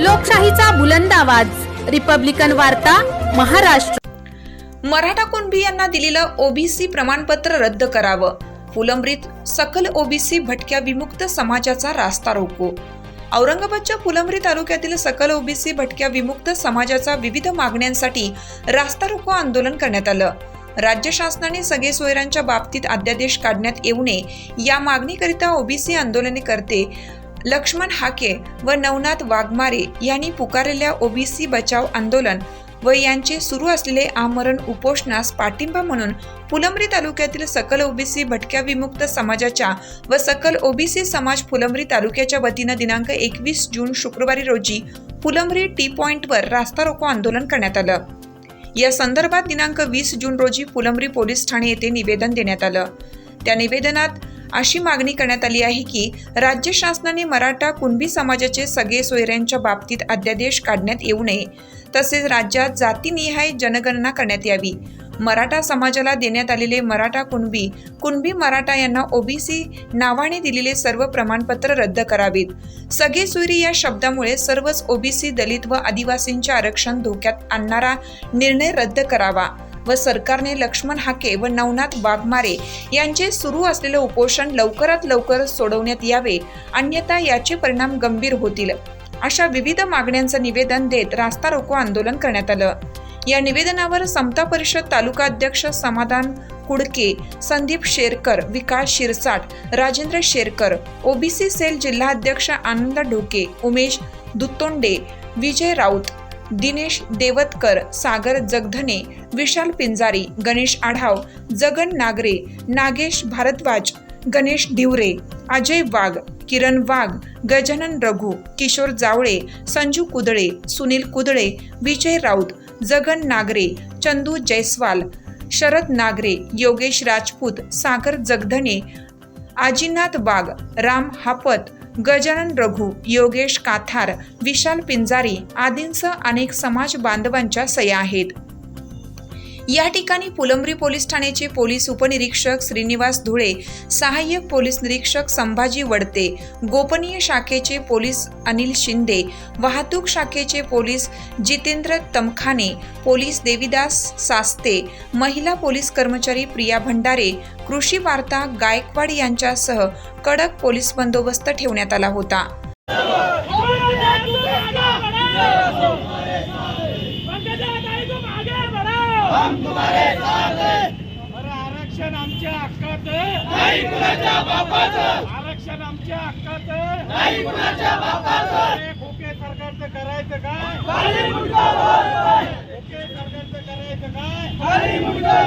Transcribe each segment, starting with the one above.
लोकशाहीचा बुलंद आवाज. रिपब्लिकन वार्ता महाराष्ट्र. मराठा कुणबी यांना दिलेलं ओबीसी प्रमाणपत्र रद्द करावं. फुलंब्रीत सकल ओबीसी भटक्या विमुक्त समाजाचा रास्ता रोको. औरंगाबादच्या फुलंब्री तालुक्यातील सकल ओबीसी भटक्या विमुक्त समाजाचा विविध मागण्यांसाठी रास्ता रोको आंदोलन करण्यात आलं. राज्य शासनाने सगळे सोयऱ्यांच्या बाबतीत अध्यादेश काढण्यात येऊ नये या मागणीकरिता ओबीसी आंदोलने करते लक्ष्मण हाके व नवनाथ वाघमारे यांनी पुकारलेल्या ओबीसी बचाव आंदोलन व यांचे सुरू असलेले आमरण उपोषणास पाठिंबा म्हणून फुलंब्री तालुक्यातील सकल ओबीसी भटक्या विमुक्त समाजाच्या व सकल ओबीसी समाज फुलंब्री तालुक्याच्या वतीनं दिनांक एकवीस जून शुक्रवारी रोजी फुलंब्री टी पॉइंटवर रास्ता रोको आंदोलन करण्यात आलं. या संदर्भात दिनांक वीस जून रोजी फुलंब्री पोलीस ठाणे येथे निवेदन देण्यात आलं. त्या निवेदनात अशी मागणी करण्यात आली आहे की राज्य शासनाने मराठा कुणबी समाजाचे सगळे सोयऱ्यांच्या बाबतीत अध्यादेश काढण्यात येऊ नये तसेच राज्यात जातीनिहाय जनगणना करण्यात यावी. मराठा समाजाला देण्यात आलेले मराठा कुणबी कुणबी मराठा यांना ओबीसी नावाने दिलेले सर्व प्रमाणपत्र रद्द करावीत. सगळे सुरी या शब्दामुळे सर्वच ओबीसी दलित व आदिवासींचे आरक्षण धोक्यात आणणारा निर्णय रद्द करावा. व सरकारने लक्ष्मण हाके व नवनाथ वाघमारे यांचे सुरू असलेले उपोषण लवकरात लवकर सोडवण्यात यावे अन्यथा याचे परिणाम गंभीर होतील. अशा विविध मागण्यांचं निवेदन देत रास्ता रोको आंदोलन करण्यात आलं. या निवेदनावर समता परिषद तालुका अध्यक्ष समाधान कुडके संदीप शेरकर विकास शिरसाट राजेंद्र शेरकर ओबीसी सेल जिल्हाध्यक्ष आनंद ढोके उमेश दुत्तोंडे विजय राऊत दिनेश देवतकर सागर जगधने विशाल पिंजारी गणेश आढाव जगन नागरे नागेश भारद्वाज गणेश डिवरे अजय वाघ किरण वाघ गजानन रघु किशोर जावळे संजू कुदळे सुनील कुदळे विजय राऊत जगन नागरे चंदू जयस्वाल शरद नागरे योगेश राजपूत सागर जगधने आजीनाथ वाघ राम हापत गजानन रघु योगेश काथार विशाल पिंजारी आदींसह अनेक समाज बांधवांच्या सया आहेत. या ठिकाणी फुलंब्री पोलीस ठाण्याचे पोलीस उपनिरीक्षक श्रीनिवास धुळे सहाय्यक पोलीस निरीक्षक संभाजी वडते गोपनीय शाखेचे पोलीस अनिल शिंदे वाहतूक शाखेचे पोलीस जितेंद्र तमखाने पोलीस देविदास सास्ते महिला पोलीस कर्मचारी प्रिया भंडारे कृषी वार्ता गायकवाड यांच्यासह कडक पोलीस बंदोबस्त ठेवण्यात आला होता हम तुम्हारे साथ हैं अरे आरक्षण आमच्या हक्काचं? नाही कुणाच्या बापाचं. आरक्षण आमच्या हक्काचं? नाही कुणाच्या बापाचं. खोके सरकारचं करायचं काय? खाली मुंडा खोके सरकारचं करायचं काय? खाली मुंडा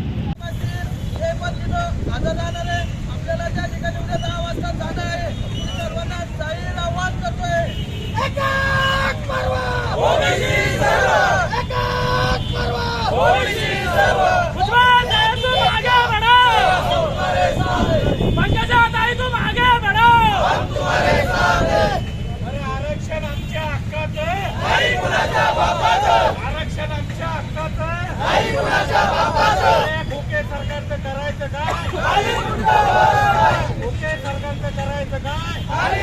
हे पत्रिका आता जाणार आहे आपल्याला ज्या ठिकाणी उद्या दहा वाजता जाणं आहे मी सर्वांना जाहीर आवाज करतोय एकाच परवा एकाच परवा अरे आरक्षण आमच्या हक्काचं नाही कुणाच्या बापाचं आरक्षण आमच्या हक्काचं नाही कुणाच्या बापाचं खोके सरकारचं करायचं काय खाली खोके सरकारचं करायचं काय खाली